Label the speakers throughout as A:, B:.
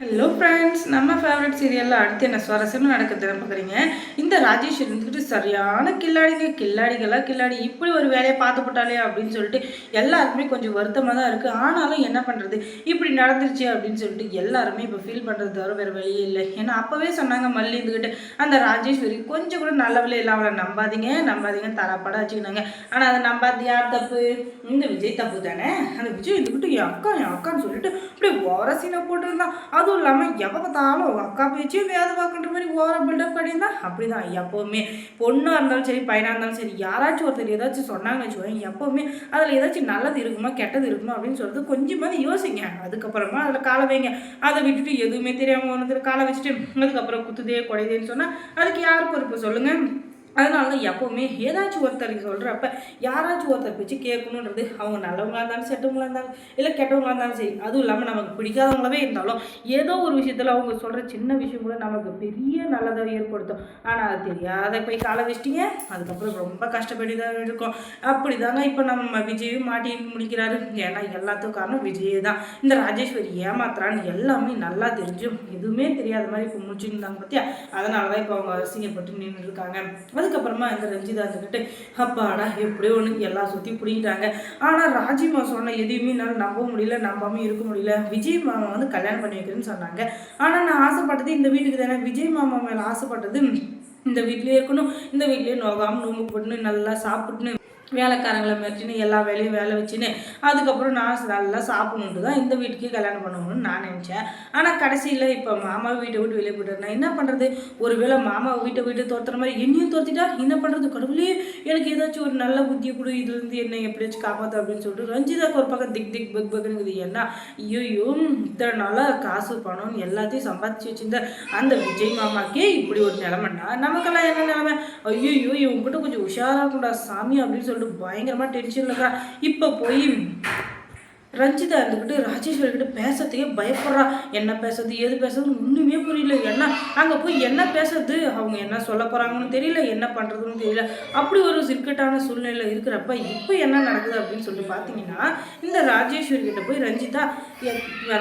A: Hello friends நம்ம favourite சீரியலில் அடுத்து என்ன சுவாரஸ்யமாக நடக்குதுன்னு பார்க்குறீங்க? இந்த ராஜேஷ் இருந்துக்கிட்டு சரியான கில்லாடிங்க கில்லாடிகளாக கில்லாடி இப்படி ஒரு வேலையை பார்த்து போட்டாலே அப்படின்னு சொல்லிட்டு எல்லாருக்குமே கொஞ்சம் வருத்தமாக தான் இருக்குது ஆனாலும் என்ன பண்ணுறது இப்படி நடந்துருச்சு அப்படின்னு சொல்லிட்டு எல்லாருமே இப்போ ஃபீல் பண்ணுறது தவிர வேறு வழியே இல்லை. ஏன்னா அப்போவே சொன்னாங்க மல்லி இருந்துக்கிட்டு அந்த ராஜேஸ்வரி கொஞ்சம் கூட நல்லவில்லை இல்லை அவளை நம்பாதீங்க நம்பாதீங்க தரப்பட வச்சுக்கினாங்க. ஆனால் அதை நம்பாது யார் தப்பு? இந்த விஜய் தப்பு தானே? அந்த விஜய் இருந்துக்கிட்டு என் அக்கா என் அக்கான்னு சொல்லிட்டு அப்படியே ஓரசீனை அது அதுவும் இல்லாமல் எவ்வளோ பார்த்தாலும் அக்கா பேச்சு வேத வாக்குன்ற மாதிரி ஓவராக பில்டப் கிடையாது அப்படி தான் எப்போவுமே பொண்ணாக இருந்தாலும் சரி பையனாக இருந்தாலும் சரி யாராச்சும் ஒருத்தர் ஏதாச்சும் சொன்னாங்கன்னு வச்சுக்கோங்க எப்போவுமே அதில் ஏதாச்சும் நல்லது இருக்குமா கெட்டது இருக்குமா அப்படின்னு சொல்லிட்டு கொஞ்சமாவது யோசிங்க. அதுக்கப்புறமா அதில் காலை வைங்க. அதை விட்டுட்டு எதுவுமே தெரியாமல் ஒன்று காலை வச்சுட்டு அதுக்கப்புறம் குத்துதே குடையுதேன்னு சொன்னால் அதுக்கு யார் பொறுப்பு? சொல்லுங்கள் அதனால தான் எப்போவுமே ஏதாச்சும் ஒருத்தருக்கு சொல்கிறப்ப யாராச்சும் ஒருத்தர் பேச்சு கேட்கணுன்றது அவங்க நல்லவங்களா இருந்தாலும் செட்டவங்களாக இருந்தாலும் இல்லை கெட்டவங்களா இருந்தாலும் சரி அதுவும் இல்லாமல் நமக்கு பிடிக்காதவங்களாவே இருந்தாலும் ஏதோ ஒரு விஷயத்தில் அவங்க சொல்கிற சின்ன விஷயம் கூட நமக்கு பெரிய நல்லதாக ஏற்படுத்தும். ஆனால் அது தெரியாத போய் காலை வச்சிட்டிங்க அதுக்கப்புறம் ரொம்ப கஷ்டப்பட்டு தான் இருக்கும். அப்படி தாங்க இப்போ நம்ம விஜயும் மாட்டி முடிக்கிறாரு. ஏன்னா எல்லாத்துக்கும் காரணம் விஜய் தான் இந்த ராஜேஸ்வரி ஏமாத்துறான்னு எல்லாமே நல்லா தெரிஞ்சும். எதுவுமே தெரியாத மாதிரி இப்போ முடிச்சுருந்தாங்க பார்த்தியா அதனால தான் இப்போ அவங்க அசிங்கப்பட்டு நின்றுருக்காங்க அதுக்கப்புறமா இந்த ரஞ்சிதா இருந்துக்கிட்டு அப்பாடா எப்படியோ ஒன்று எல்லாம் சுற்றி பிடிக்கிட்டாங்க ஆனால் ராஜிமா சொன்ன எதையுமே என்னால் நம்ப முடியல நம்பாமல் இருக்க முடியல. விஜய் மாமா வந்து கல்யாணம் பண்ணி வைக்கிறேன்னு சொன்னாங்க. ஆனால் நான் ஆசைப்பட்டது இந்த வீட்டுக்கு தானே. விஜய் மாமா மேலே ஆசைப்பட்டது இந்த வீட்லேயே இருக்கணும் இந்த வீட்லேயே நோகாமல் நோம்பு போட்டுன்னு நல்லா சாப்பிட்டுன்னு வேலைக்காரங்களை மிரட்டின்னு எல்லா வேலையும் வேலை வச்சுன்னு அதுக்கப்புறம் நான் நல்லா சாப்பிடணுன்ட்டு தான் இந்த வீட்டுக்கே கல்யாணம் பண்ணணும்னு நான் நினச்சேன். ஆனால் கடைசியில் இப்போ மாமா வீட்டை விட்டு வெளியே போயிட்டு நான் என்ன பண்ணுறது ஒருவேளை மாமா வீட்டை விட்டு துரத்துற மாதிரி என்னையும் துரத்திட்டா என்ன பண்ணுறது கடவுளே எனக்கு ஏதாச்சும் ஒரு நல்ல புத்தியை கொடு இதுலேருந்து என்ன எப்படியாச்சும் காப்பாற்று அப்படின்னு சொல்லிட்டு ரஞ்சிதாக்கு ஒரு பக்கம் திக் திக் பக் பக்னுக்குது ஏன்னா ஐயோ இத்தனை நாளாக காசு பணம் எல்லாத்தையும் சம்பாதிச்சு வச்சிருந்த அந்த விஜய் மாமாக்கே இப்படி ஒரு அப்படின்னா நமக்கெல்லாம் என்ன நிலமை? ஐயோ இவங்ககிட்ட கொஞ்சம் உஷாராக கூடா சாமி அப்படின்னு சொல்லிட்டு பயங்கரமாக டென்ஷனில் இருக்கா. இப்போ போய் ரஞ்சிதா இருந்துக்கிட்டு ராஜேஸ்வரிக்கிட்ட பேசுறதுக்கே பயப்படுறா. என்ன பேசுறது எது பேசுறது ஒன்றுமே புரியல. என்ன அங்கே போய் என்ன பேசுறது அவங்க என்ன சொல்ல போகிறாங்கன்னு தெரியல என்ன பண்ணுறதுன்னு தெரியல. அப்படி ஒரு சிக்கட்டான சூழ்நிலை இருக்கிறப்ப இப்போ என்ன நடக்குது அப்படின்னு சொல்லிட்டு பார்த்தீங்கன்னா இந்த ராஜேஸ்வரி கிட்ட போய் ரஞ்சிதா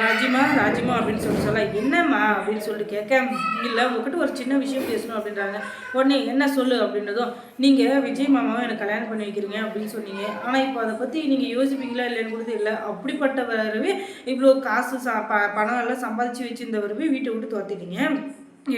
A: ராஜிமா ராஜிமா அப்படின்னு சொல்லி சொல்ல என்னம்மா? அப்படின்னு சொல்லிட்டு கேட்க இல்லை உங்ககிட்ட ஒரு சின்ன விஷயம் பேசணும் அப்படின்றாங்க. உடனே என்ன சொல்லு? அப்படின்றதும் நீங்கள் விஜய் மாமாவை எனக்கு கல்யாணம் பண்ணி வைக்கிறீங்க அப்படின்னு சொன்னீங்க. ஆனால் இப்போ அதை பற்றி நீங்கள் யோசிப்பீங்களா இல்லைன்னு கூட இல்லை அப்படிப்பட்டவரவே இவ்வளோ காசு சா ப பணம் எல்லாம் சம்பாதிச்சு வச்சிருந்தவரவே வீட்டை விட்டு துரத்திட்டீங்க.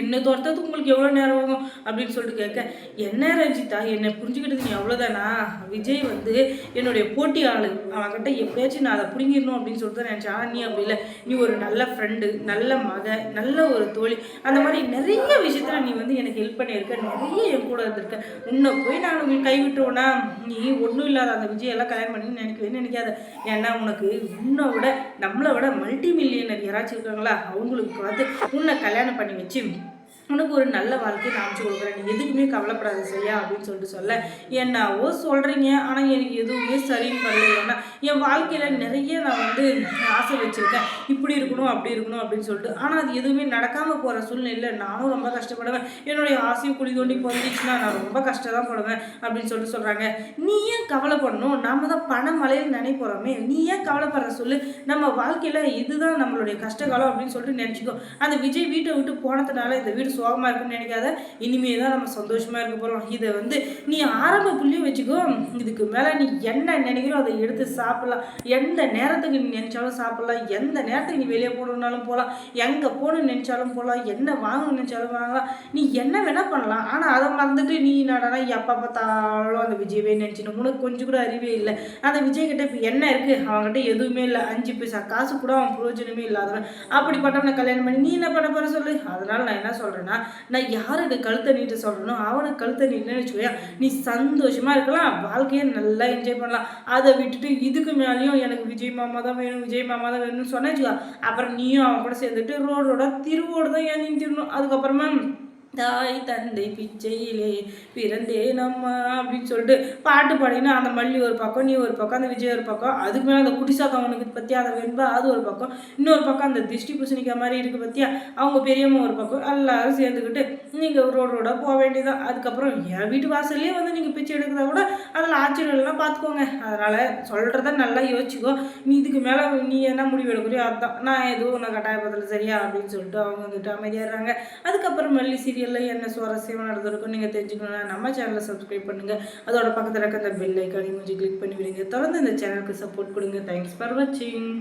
A: என்னை துரத்துறதுக்கு உங்களுக்கு எவ்வளோ நேரம் ஆகும் அப்படின்னு சொல்லிட்டு கேட்க என்ன ரஞ்சிதா என்னை புரிஞ்சுக்கிட்டது நீ அவ்வளோதானா விஜய் வந்து என்னுடைய போட்டி ஆள் அவன்கிட்ட எப்படியாச்சும் நான் அதை பிடிங்கிடணும் அப்படின்னு சொல்லிட்டு தான் நினச்சேன். ஆனால் நீ அப்படி இல்லை. நீ ஒரு நல்ல ஃப்ரெண்டு நல்ல மக நல்ல ஒரு தோழி. அந்த மாதிரி நிறைய விஷயத்தில் நீ வந்து எனக்கு ஹெல்ப் பண்ணியிருக்க. நிறைய என் கூட இருந்திருக்க. உன்னை போய் நான் உங்களுக்கு கைவிட்டுருவேனா நீ ஒன்றும் இல்லாத அந்த விஜயெல்லாம் கல்யாணம் பண்ணி நினைக்கவே நினைக்காத. ஏன்னா உனக்கு உன்னை விட நம்மளை விட மல்டி மில்லியனர் யாராச்சும் இருக்காங்களா? அவங்களுக்கு பார்த்து உன்னை கல்யாணம் பண்ணி வச்சு உனக்கு ஒரு நல்ல வாழ்க்கையை நான் அமைச்சு கொடுக்குறேன். நீ எதுக்குமே கவலைப்படாத சரியா? அப்படின்னு சொல்லிட்டு சொல்ல என்னவோ சொல்கிறீங்க ஆனால் எனக்கு எதுவுமே சரின்னு பண்ணல ஏன்னா என் வாழ்க்கையில் நிறைய நான் வந்து ஆசை வச்சுருக்கேன். இப்படி இருக்கணும் அப்படி இருக்கணும் அப்படின்னு சொல்லிட்டு. ஆனால் அது எதுவுமே நடக்காமல் போகிற சூழ்நிலையில் நானும் ரொம்ப கஷ்டப்படுவேன். என்னுடைய ஆசையும் குழி தோண்டி பிறந்துச்சுன்னா நான் ரொம்ப கஷ்டம் தான் படுவேன் அப்படின்னு சொல்லிட்டு சொல்கிறாங்க நீ ஏன் கவலைப்படணும்? நாம தான் பண மலையில் நினைப்போகிறோமே நீ ஏன் கவலைப்படுற சொல்லு. நம்ம வாழ்க்கையில் இதுதான் நம்மளுடைய கஷ்டகாலம் அப்படின்னு சொல்லிட்டு நினச்சிக்கோ. அந்த விஜய் வீட்டை விட்டு போனதுனால இந்த வீடு சோகமாக இருக்குன்னு நினைக்காத. இனிமே தான் நம்ம சந்தோஷமாக இருக்க போகிறோம் இதை வந்து நீ ஆரம்ப புள்ளியும் வச்சுக்கோ. இதுக்கு மேலே நீ என்ன நினைக்கிறோ அதை எடுத்து சா சாப்பிட்லாம். எந்த நேரத்துக்கு நீ நினச்சாலும் சாப்பிட்லாம். எந்த நேரத்துக்கு நீ வெளியே போகணுன்னாலும் போகலாம். எங்கே போகணும்னு நினச்சாலும் போகலாம். என்ன வாங்கணும்னு நினச்சாலும் வாங்கலாம். நீ என்ன வேணால் பண்ணலாம். ஆனால் அதை மறந்துட்டு நீ நடனா எப்போ பார்த்தாலும் அந்த விஜயவே நினச்சிட்டு உனக்கு கொஞ்சம் கூட அறிவே இல்லை. அந்த விஜய்கிட்ட இப்போ என்ன இருக்குது அவன்கிட்ட எதுவுமே இல்லை. அஞ்சு பைசா காசு கூட அவன் பிரயோஜனமே இல்லாதவன். அப்படிப்பட்டவனை கல்யாணம் பண்ணி நீ என்ன பண்ண போகிற சொல்லு? அதனால் நான் என்ன சொல்கிறேன்னா நான் யாருக்கு கழுத்தை நீட்டு சொல்கிறனோ அவனுக்கு கழுத்தை நீட்டுன்னு வச்சுக்கோயா நீ சந்தோஷமாக இருக்கலாம். வாழ்க்கையை நல்லா என்ஜாய் பண்ணலாம். அதை விட்டுட்டு இது இதுக்கு மேலேயும் எனக்கு விஜய் மாமா தான் வேணும் விஜய் மாமா தான் வேணும்னு சொன்னேன் அப்புறம் நீயும் அவன் கூட சேர்ந்துட்டு ரோடோட திருவோடு தான் ஏன் திருணும் அதுக்கப்புறமா தாய் தந்தை பிச்சையிலே பிறந்தே நம்ம அப்படின்னு சொல்லிட்டு பாட்டு பாடினா அந்த மல்லி ஒரு பக்கம் நீ ஒரு பக்கம் அந்த விஜய் ஒரு பக்கம் அதுக்கு மேலே அந்த குடிசாத்தம் அவனுக்கு பற்றி அந்த வெண்பா அது ஒரு பக்கம் இன்னொரு பக்கம் அந்த திருஷ்டி பூசணிக்கா மாதிரி இருக்குது பற்றியா அவங்க பெரியம்மா ஒரு பக்கம் எல்லாரும் சேர்ந்துக்கிட்டு நீங்கள் ரோடு ரோடாக போக வேண்டியதான் அதுக்கப்புறம் என் வீட்டு வாசல்லே வந்து நீங்கள் பிச்சை எடுக்கிறத கூட அதில் ஆச்சரியம்லாம் பார்த்துக்கோங்க அதனால் சொல்கிறத நல்லா யோசிச்சுக்கோ. நீ இதுக்கு மேலே நீ என்ன முடிவு எடுக்கிறியோ அதுதான் நான் எதுவும் நான் கட்டாயப்பதில் சரியா அப்படின்னு சொல்லிட்டு அவங்க வந்துட்டு அமைதியாடுறாங்க அதுக்கப்புறம் மல்லி சீரியல் சீரியலில் என்ன சுவாரஸ்யமாக நடந்திருக்கும் நீங்கள் தெரிஞ்சுக்கணும்னா நம்ம சேனலை சப்ஸ்கிரைப் பண்ணுங்கள் அதோட பக்கத்தில் இருக்க அந்த பெல் ஐக்கானையும் கொஞ்சம் கிளிக் பண்ணி விடுங்க தொடர்ந்து இந்த சேனலுக்கு சப்போர்ட் கொடுங்க. தேங்க்ஸ் ஃபார் வாட்சிங்